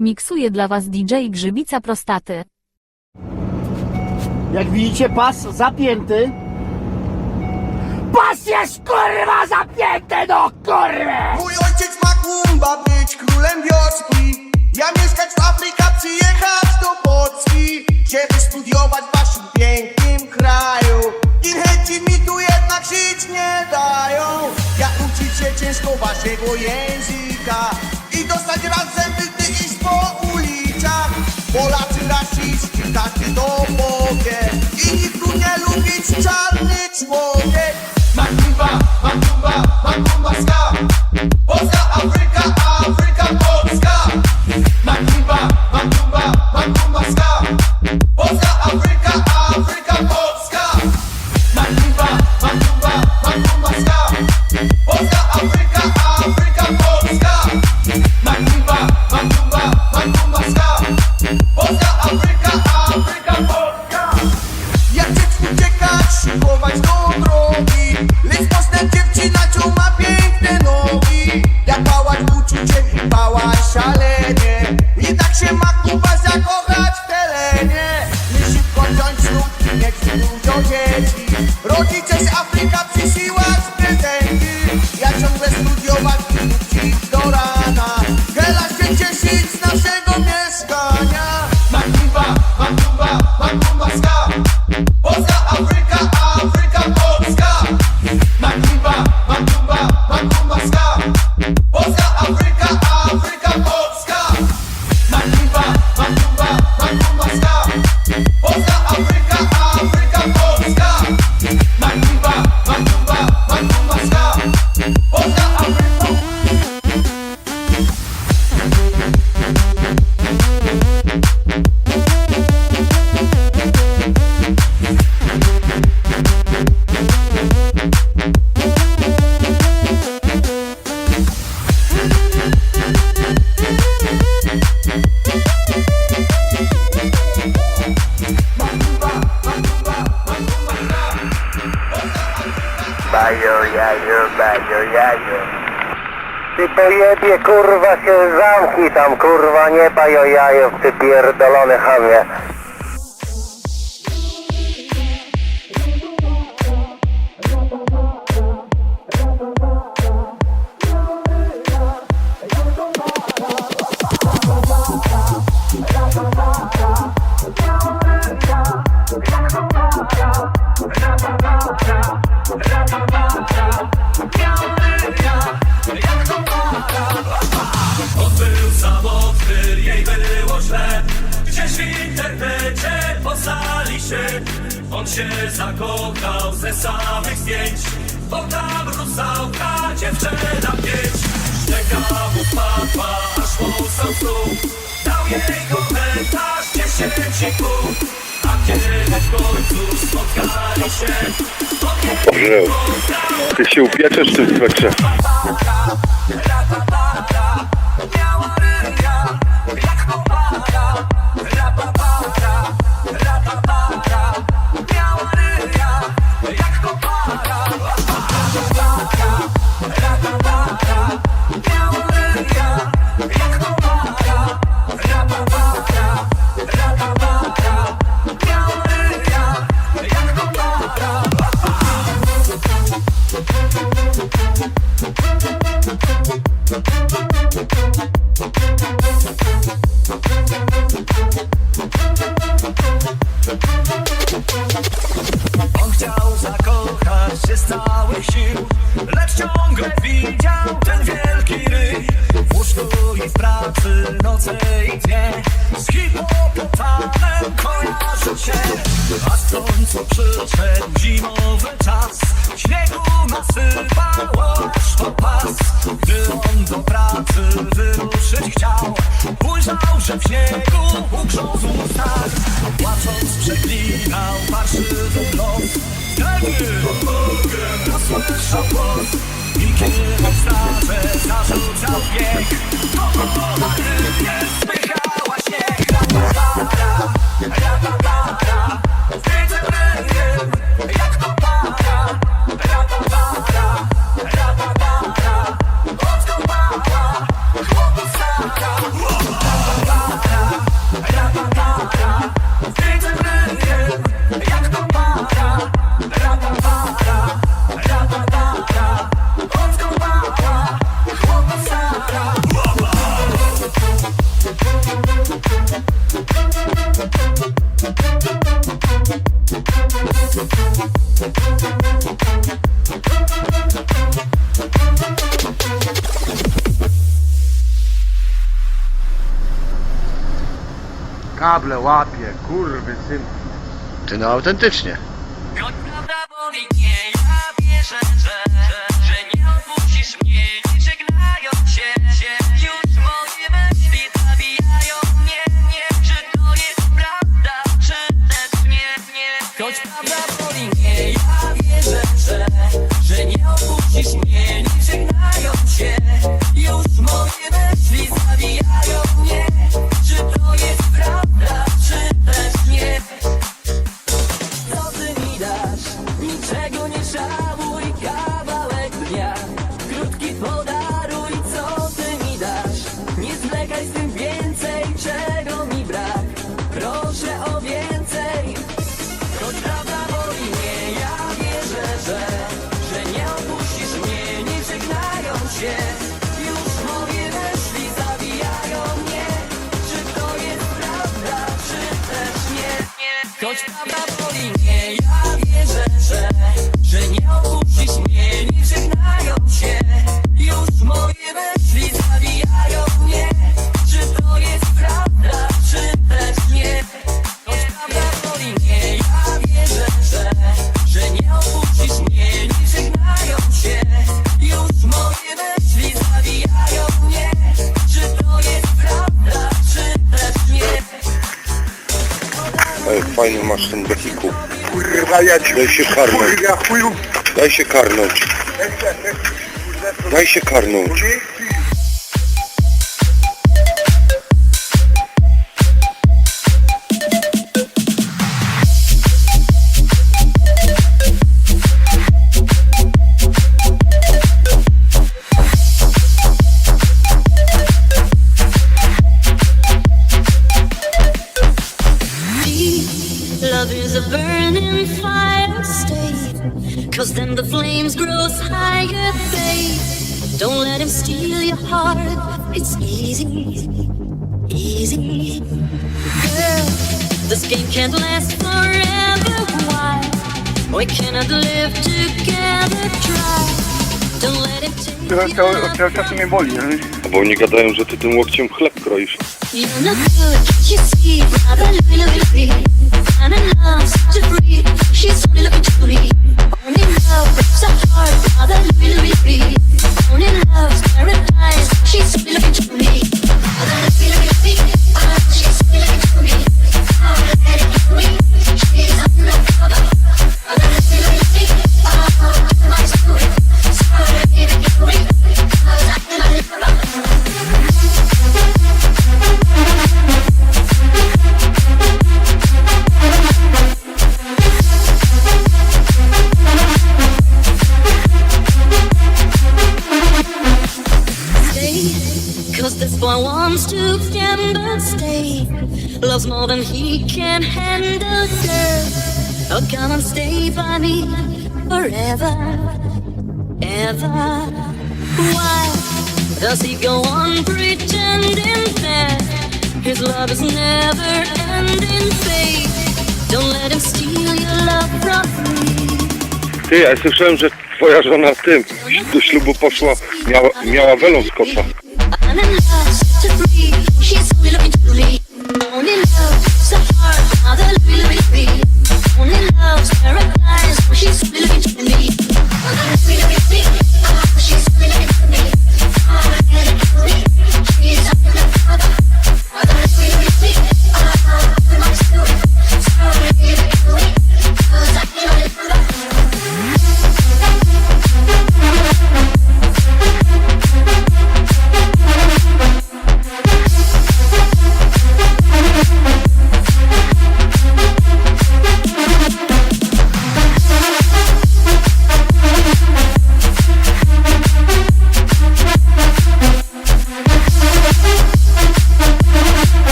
Miksuje dla was DJ Grzybica Prostaty. Jak widzicie, pas zapięty. Pas jest kurwa zapięty do kurwy! Mój ojciec ma kumba być królem wioski Ja mieszkać w Afryce, przyjechać do Polski Żeby studiować w waszym pięknym kraju I chęci mi tu jednak żyć nie dają Ja uczyć się ciężko waszego języka I dostać razem gdy iść po ulicach Polacy rasisci, każdy to powie. I nikt tu nie lubić czarny człowiek kurwa, się zamknij tam, kurwa, nie bajo jajo, ty pierdolony chamie. On był samotny, jej było źle. Gdzieś w internecie poznali się. On się zakochał ze samych zdjęć Bo tam rusałka dziewczyna pięć. Szczeka mu spadła, aż musał stół Dał jej komentarz dziesięciu A poznał Ty się upieczesz w tym. Końcu przyszedł zimowy czas. Śniegu nasypało aż po pas. Gdy on do pracy wyruszyć chciał Ujrzał, że w śniegu ugrzązł star Płacząc przeklinał parszywy los Wtedy usłyszał głos. I kiedy starze zarzucał bieg To rybnie opuścisz mnie, nie żegnając się, się. Już moje myśli zabijają mnie, masz ten behiku. Kurwa ja ci Daj się karnąć. kurwa chuju. Daj się karnąć. Daj się karnąć. It's easy, easy. Girl, this game can't last forever, why? We cannot live together, try. Don't let him take Trochę od tego czasu mnie boli, no. Bo oni gadają, że ty tym łokciem chleb kroisz. You're not good, you see? Mother, Louie, Louie, Louie. Boy wants to gamble, stay. Loves more than he can handle, girl. Oh, come and stay by me forever, ever. Why does he go on pretending that his love is never ending, babe? Don't let him steal your love from me. Ty, ja słyszałem, że twoja żona tym do ślubu poszła, miała, miała welon z kosza. I'm in love, such a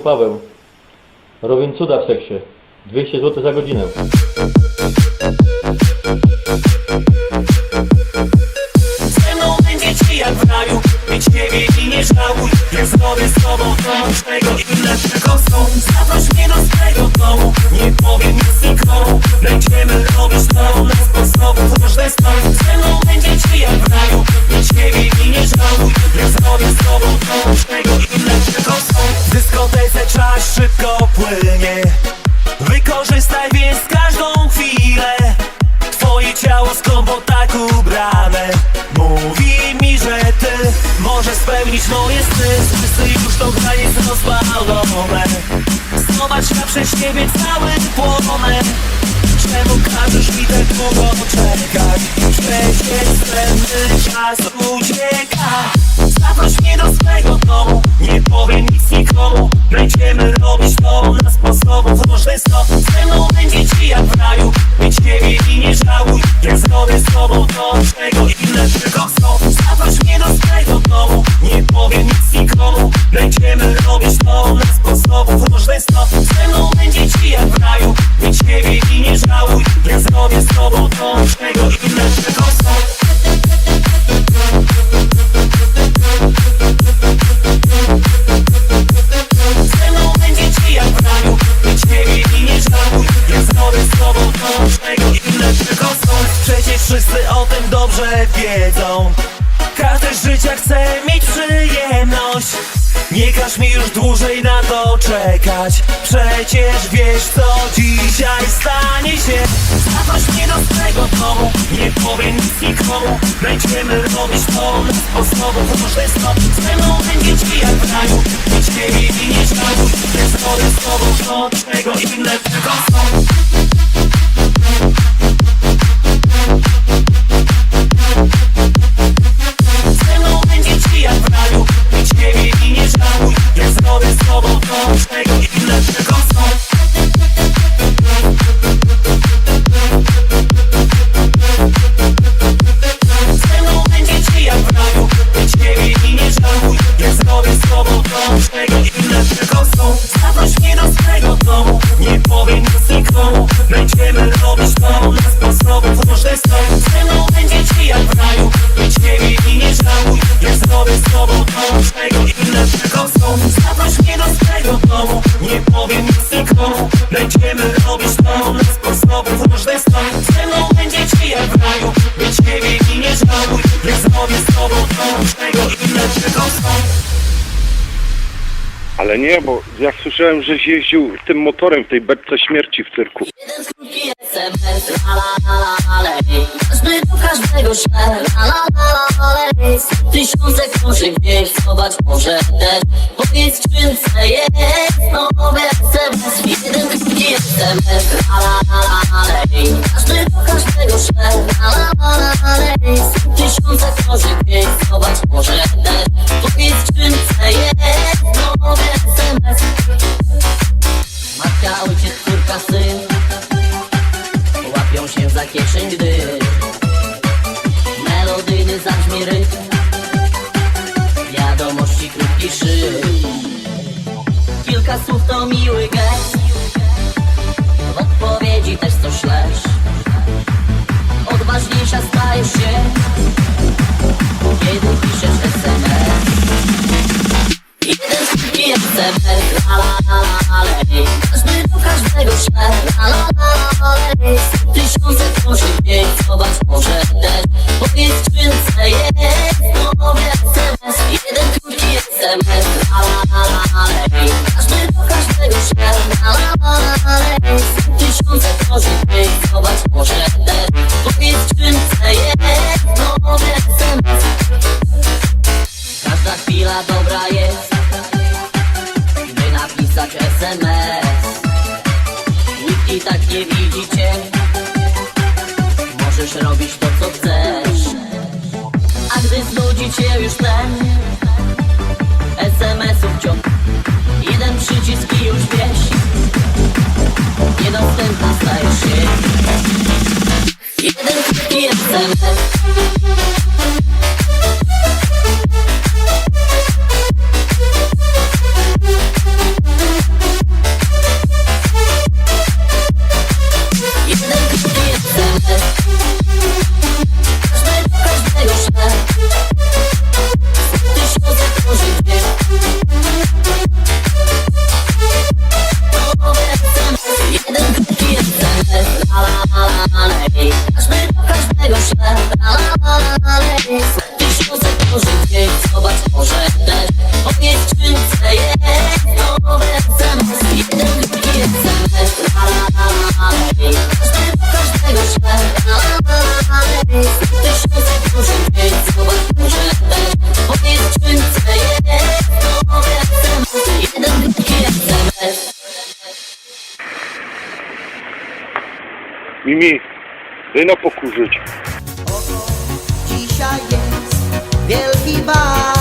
Paweł. Robię cuda w seksie. 200 zł za godzinę. Ze mną będzie ci jak w raju, mieć żałuj Jak zrobię z tobą to, czego inne tylko są. Zaproś mnie do swego domu, nie powiem nic nikomu Będziemy robić to na sposobów różne stąd Ze mną będzie ci jak w raju Nie ciebie i nie żałuj. Jak zrobię z tobą to, czego inne tylko są. W dyskotece czas szybko płynie. Wykorzystaj więc każdą chwilę. Twoje ciało skąpo tak możesz spełnić moje sny. Wszyscy już to granic rozwalone Zobacz na przez ciebie cały płonek Czemu każesz mi tak długo czekać? Przecież cenny czas ucieka. Zaproś mnie do swego domu. Nie powiem nic nikomu. Będziemy robić to na sposobów różne sto Ze mną będzie ci jak w raju. Mieć ciebie i nie żałuj. Jak zrobię z tobą to Czego inne tylko chcą. Zaproś mnie do Będziemy robić to sposobów różne sto Ze mną będzie ci jak w raju. Mieć ciebie i nie żałuj Nie zrobię z tobą to czego inne tylko nie, bo ja słyszałem, żeś jeździł tym motorem w tej beczce śmierci w cyrku. Jeden Łapią się za kieszeń, gdy Melodyjny zabrzmi rytm Wiadomości krótki szyb. Kilka słów to miły gest W odpowiedzi też co ślesz Odważniejsza stajesz się Kiedy piszesz SMS szybki SMS, już ten SMS-ów ciąg. Jeden przycisk i już wiesz. Niedostępna stajesz się. Jeden krótki SMS Mimi, daj na pokurzyć. Oto dzisiaj jest wielki bal